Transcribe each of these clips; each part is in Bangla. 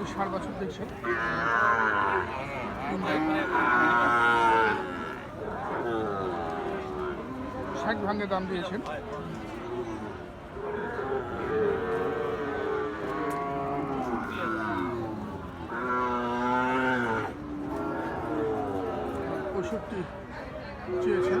দুই ষাট বছর দেখছেন ষাট ভাঙে দাম দিয়েছেন। পঁয়ষট্টি চেয়েছেন।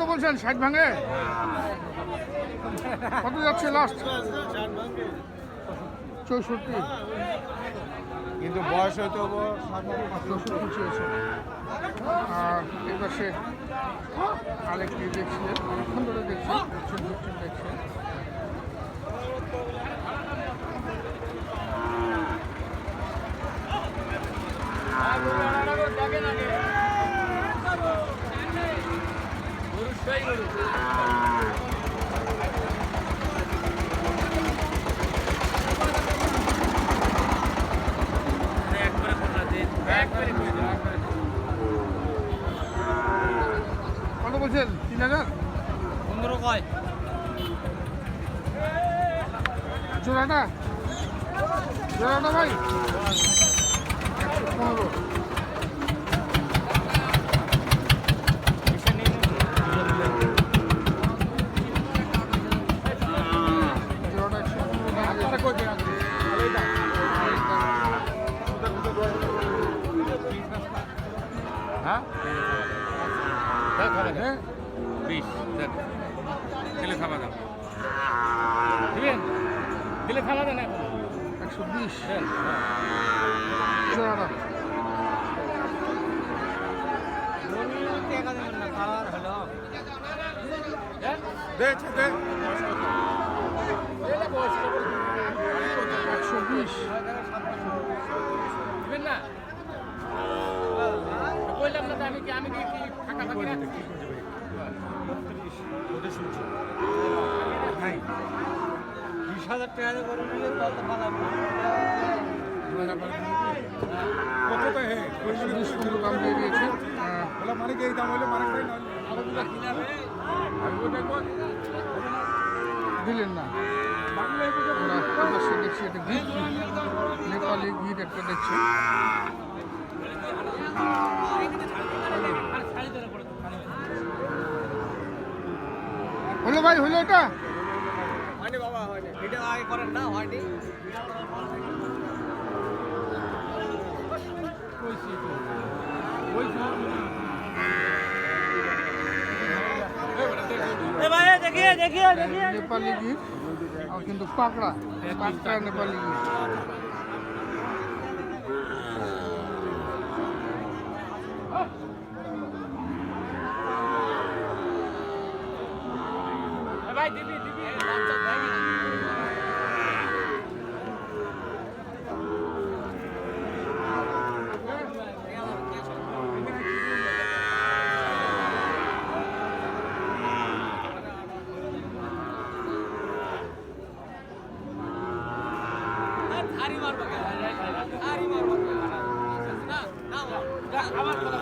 কত বলছেন? ষাট ভাঙে? কত যাচ্ছে লাস্ট চৌষট্টি। কিন্তু বয়স হয়তো চৌষট্টি চেয়েছে আর এই পাশে আরেকটি দেখছিলেন অনেকক্ষণ ধরে দেখছেন দেখছেন দেখছেন। দেখছেন কত বলছেন তিন হাজার পনেরো কয় জোড়াটা জোড়াটা ভাই একশো পনেরো দিলে খাওয়া দেন এখন। একশো বিশ। একশো বিশ। দিবেন না? বললাম না আমি কি আমি কি ফাঁকা ফাঁকি না হাজার টাকা করে নিলে তত পালাম কত তো হে? একশো বিশ পনেরো দাম দিয়ে দিয়েছে। আহ, বলে মানে কি এই দাম হলে মানে দিলেন না। দেখছি নেপালি একটা দেখছি। হলো ভাই হলো এটা? ভিডিও আগে করেন না হয়নি। নেপালি গিট আর কিন্তু পাকড়া পাকড়া নেপালি গিট ভাই দিবি দিবি আরি মারবো আরি মারবো না না কথা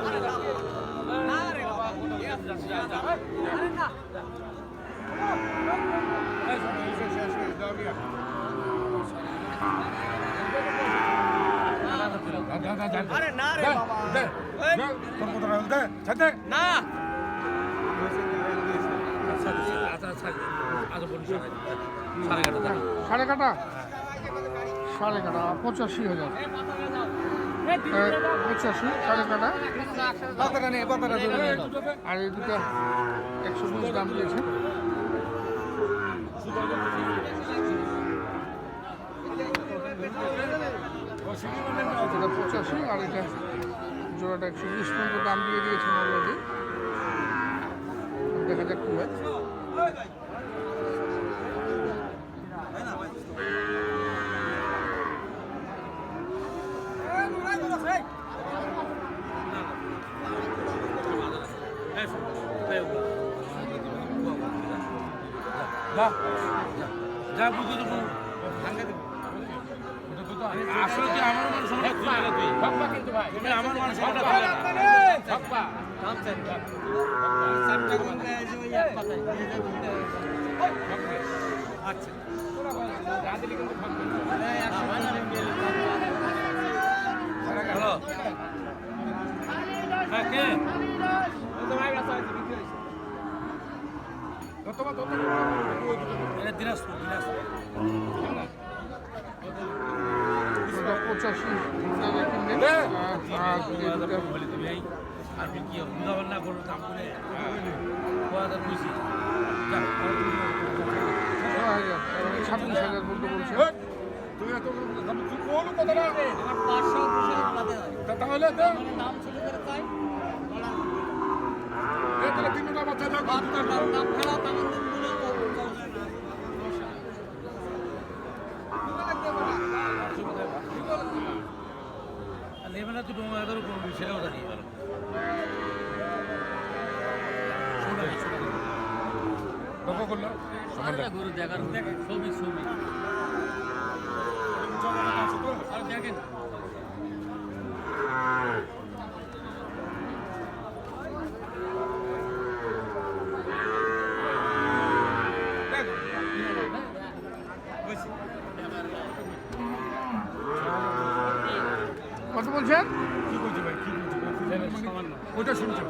আরে রে বাবা তোর কত দে ছাড় দে সাড়ে কাটা সাড়ে কাটা পঁচাশি হাজার আহ, পঁচাশি সাড়ে কাটা আর এই দুটো একশো বিশ দাম দিয়েছে এটা পঁচাশি আর এটা জোড়াটা একশো বিশ দাম দিয়ে দিয়েছেন অলরেডি দেখা যাক কি হয় যা। বুঝে দেবো। আসলে তুই আমার মানুষ তুই। তুমি আমার মানুষ হ্যালো। এটা দিনাজপুর দিনাজপুর। পঁচাশি আর কি বুঝাবার না করো? কাম করে কথা বুঝি। মানে ছাব্বিশ হাজার বলতে বলছে। তাহলে দে। নাম করে তাই দে তাহলে লেবেনা তো ডোমা এদের কোনো সেটাও জানি এবার কত করল গরু দেখার ছবি ছবি আর দেখেন কত বলছেন? কি ভাই ওইটা শুনছো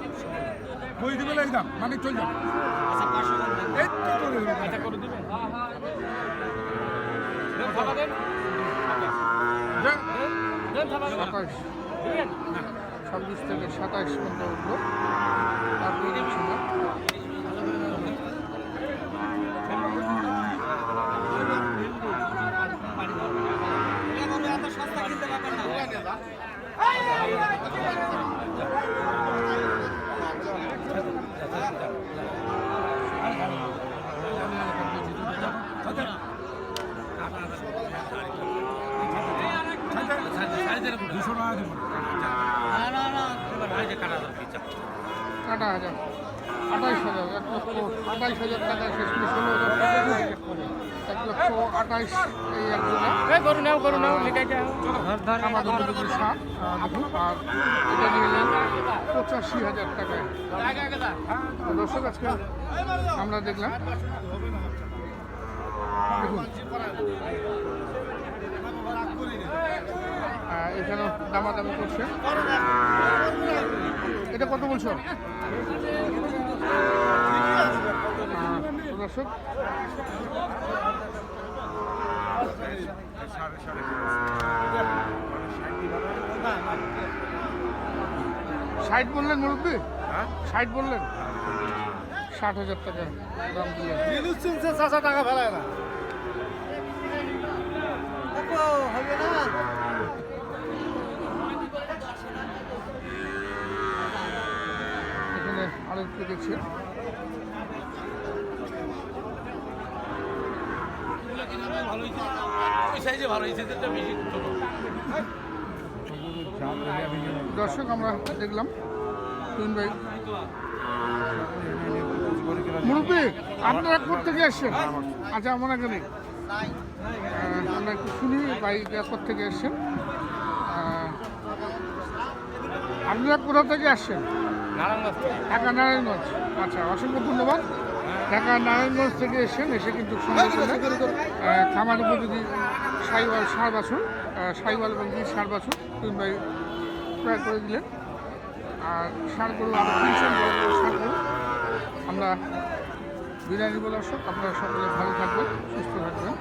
বই দিবে এই দাম? মানে চল যাও। এই তো করে দেবে। দে। সাতাশ। ছাব্বিশ থেকে সাতাশ পর্যন্ত উঠল। তারপরে দিচ্ছি না এত দুশো টাকা দেবো কাটা হাজার আঠাইশ হাজার, এক লক্ষ আঠাইশ হাজার টাকা শেষ ষোলো হাজার এক লক্ষ আঠাইশ এই এক জোড়া গরু নাও গরু নাও লিখে আর এটা নিলেন পঁচাশি হাজার টাকায়। দর্শক আজকে আমরা দেখলাম। এখানেও দামাদামি করছে। এটা কত বলছো? দর্শক ষাট বললেন মুরব্বী? ষাট বললেন? ষাট হাজার টাকা দাম দিলেন। টাকা ফেলায় না। হবে না। এখানে আরেকটু দেখছি ওই সাইজে ভালো হয়েছে যেটা বেশি দর্শক আমরা দেখলাম। তুহিন ভাই। মুরব্বী আপনারা থেকে এসছেন আচ্ছা আমার এখানে। আমরা একটু শুনি ভাই থেকে এসছেন আপনারা কোথা থেকে আসছেন? ঢাকা নারায়ণগঞ্জ। আচ্ছা অসংখ্য ধন্যবাদ। ঢাকা নারায়ণগঞ্জ থেকে এসেছেন এসে কিন্তু খামার উপযোগী সাইওয়াল সার বাছুন সাইওয়াল এবং বীর সার বাছুন তিন ভাই ক্রয় করে দিলেন। আর সার করুন আরও তিনশো সার গরু আমরা বিরিয়ানি বলে দর্শক আপনারা সকলে ভালো থাকবেন, সুস্থ থাকবেন।